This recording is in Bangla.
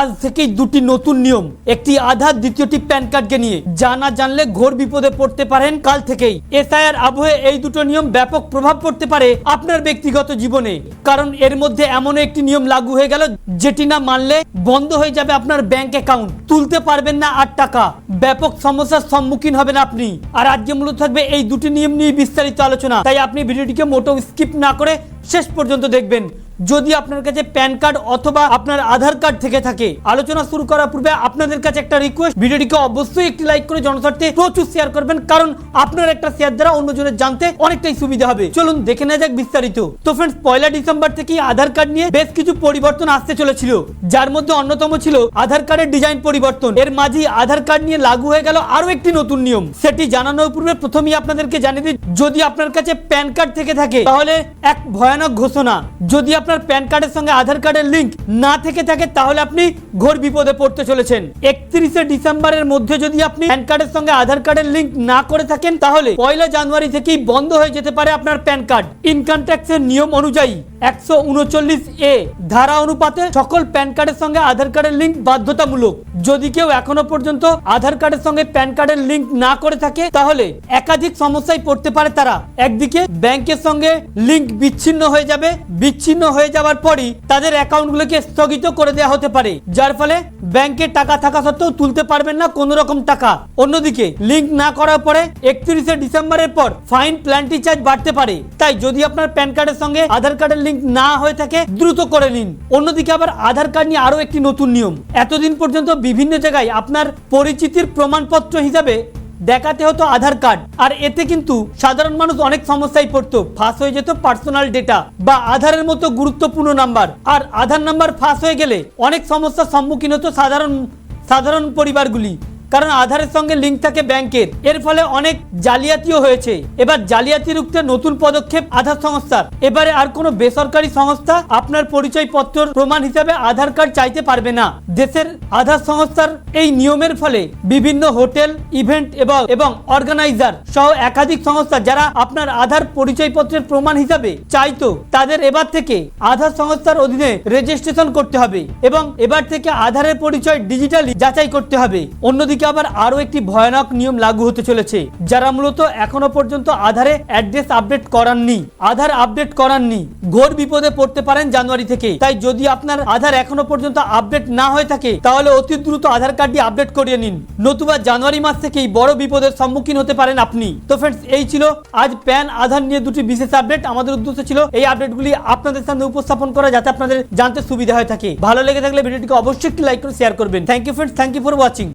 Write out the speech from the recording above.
আজ থেকেই দুটি নতুন নিয়ম, একটি আধার, দ্বিতীয়টি প্যান কার্ডকে নিয়ে। জানা জানলে ঘোর বিপদে পড়তে পারেন কাল থেকেই। এসআইআর আবহে এই দুটো নিয়ম ব্যাপক প্রভাব পড়তে পারে আপনার ব্যক্তিগত জীবনে। কারণ এর মধ্যে এমন একটি নিয়ম লাগু হয়ে গেল, যেটি না মানলে বন্ধ হয়ে যাবে আপনার ব্যাংক অ্যাকাউন্ট। তুলতে পারবেন না আর টাকা। ব্যাপক সমস্যার সম্মুখীন হবেন আপনি। আর আজকে মূলত থাকবে এই দুটি নিয়ম নিয়ে বিস্তারিত আলোচনা। তাই আপনি ভিডিওটিকে মোটো স্কিপ না করে শেষ পর্যন্ত দেখবেন। যদি আপনার কাছে প্যান কার্ড অথবা আপনার আধার কার্ড থেকে থাকে, আলোচনা শুরু করার পূর্বে আপনাদের কাছে একটা রিকোয়েস্ট ভিডিওটিকে অবশ্যই একটি লাইক করে জনস্বার্থে প্রচুর শেয়ার করবেন, কারণ আপনার একটা শেয়ার দ্বারা অন্যজনের জানতে অনেকটাই সুবিধা হবে। চলুন দেখে নেওয়া যাক বিস্তারিত। তো ফ্রেন্ডস পয়লা ডিসেম্বর থেকে আধার কার্ড নিয়ে বেশ কিছু পরিবর্তন আসতে চলেছিল, যার মধ্যে অন্যতম ছিল আধার কার্ডের ডিজাইন পরিবর্তন। এর মাঝে আধার কার্ড নিয়ে লাগু হয়ে গেল আরও একটি নতুন নিয়ম। সেটি জানানোর পূর্বে প্রথমেই আপনাদেরকে জানিয়ে দিই, যদি আপনার কাছে প্যান কার্ড থেকে থাকে, তাহলে এক ভয়ানক ঘোষণা। যদি আপনার প্যান কার্ডের সঙ্গে আধার কার্ডের লিংক না থেকে থাকে, তাহলে আপনি ঘোর বিপদে পড়তে চলেছেন। একত্রিশে ডিসেম্বরের মধ্যে যদি আপনি প্যান কার্ডের সঙ্গে আধার কার্ডের লিংক না করে থাকেন, তাহলে পয়লা জানুয়ারি থেকেই বন্ধ হয়ে যেতে পারে আপনার প্যান কার্ড। ইনকাম ট্যাক্সের নিয়ম অনুযায়ী একশো উনচল্লিশ এ ধারা অনুপাতে সকল প্যান কার্ডের সঙ্গে আধার কার্ডের লিংক বাধ্যতামূলক। যদি কেউ এখনও পর্যন্ত আধার কার্ডের সঙ্গে প্যান কার্ডের লিংক না করে থাকে, তাহলে একাধিক সমস্যায় পড়তে পারে তারা। একদিকে ব্যাংকের সঙ্গে লিংক বিচ্ছিন্ন হয়ে যাবে, বিচ্ছিন্ন হয়ে যাওয়ার পরই তাদের অ্যাকাউন্টগুলোকে স্থগিত করে দেওয়া হতে পারে, যার ফলে ব্যাংকে টাকা থাকা সত্ত্বেও তুলতে পারবেন না কোনো রকম টাকা। অন্যদিকে, লিংক না করার পরে একত্রিশে ডিসেম্বরের পর ফাইন প্ল্যান্টি চার্জ বাড়তে পারে। তাই যদি আপনার প্যান কার্ডের সঙ্গে আধার কার্ডের লিংক না হয়ে থাকে, দ্রুত করে নিন। অন্যদিকে আবার আধার কার্ড নিয়ে আরও একটি নতুন নিয়ম। এতদিন পর্যন্ত বিভিন্ন জায়গায় আপনার পরিচিতির প্রমাণপত্র হিসাবে দেখাতে হতো আধার কার্ড। আর এতে কিন্তু সাধারণ মানুষ অনেক সমস্যায় পড়তো। ফাঁস হয়ে যেত পার্সোনাল ডেটা বা আধারের মতো গুরুত্বপূর্ণ নাম্বার। আর আধার নাম্বার ফাঁস হয়ে গেলে অনেক সমস্যার সম্মুখীন হতো সাধারণ সাধারণ পরিবারগুলি। কারণ আধারের সঙ্গে লিঙ্ক থাকে ব্যাংকের। এর ফলে অনেক জালিয়াতিও হয়েছে। এবার জালিয়াতি রুখতে নতুন পদক্ষেপ আধার সংস্থার। এবারে আর কোনো বেসরকারি সংস্থা আপনার পরিচয়পত্র প্রমাণ হিসাবে আধার কার্ড চাইতে পারবে না। দেশের আধার সংস্থার এই নিয়মের ফলে বিভিন্ন হোটেল, ইভেন্ট এবং এবং অর্গানাইজার সহ একাধিক সংস্থা যারা আপনার আধার পরিচয়পত্রের প্রমাণ হিসাবে চাইতো তাদের এবার থেকে আধার সংস্থার অধীনে রেজিস্ট্রেশন করতে হবে এবং এবার থেকে আধারের পরিচয় ডিজিটালি যাচাই করতে হবে। অন্যদিকে আবার আরও একটি ভয়ানক নিয়ম লাগু হতে চলেছে, যারা মূলত এখনও পর্যন্ত আধারে অ্যাড্রেস আপডেট করাননি। আধার আপডেট করাননি। ঘোর বিপদে পড়তে পারেন জানুয়ারি থেকে। তাই যদি আপনার আধার এখনও পর্যন্ত আপডেট না হয়ে থাকে, তাহলে অতি দ্রুত আধার কার্ডটি আপডেট করিয়ে নিন। নতুবা জানুয়ারি মাস থেকেই বড় বিপদের সম্মুখীন হতে পারেন আপনি। তো ফ্রেন্ডস এই ছিল আজ প্যান আধার নিয়ে দুটি বিশেষ আপডেট আমাদের উদ্দেশ্য ছিল এই আপডেটগুলি আপনাদের সামনে উপস্থাপন করা, যাতে আপনাদের জানতে সুবিধা হয়ে থাকে। ভালো লেগে থাকলে ভিডিওটিকে অবশ্যই একটি লাইক করে শেয়ার করবেন। Thank you friends thank you for watching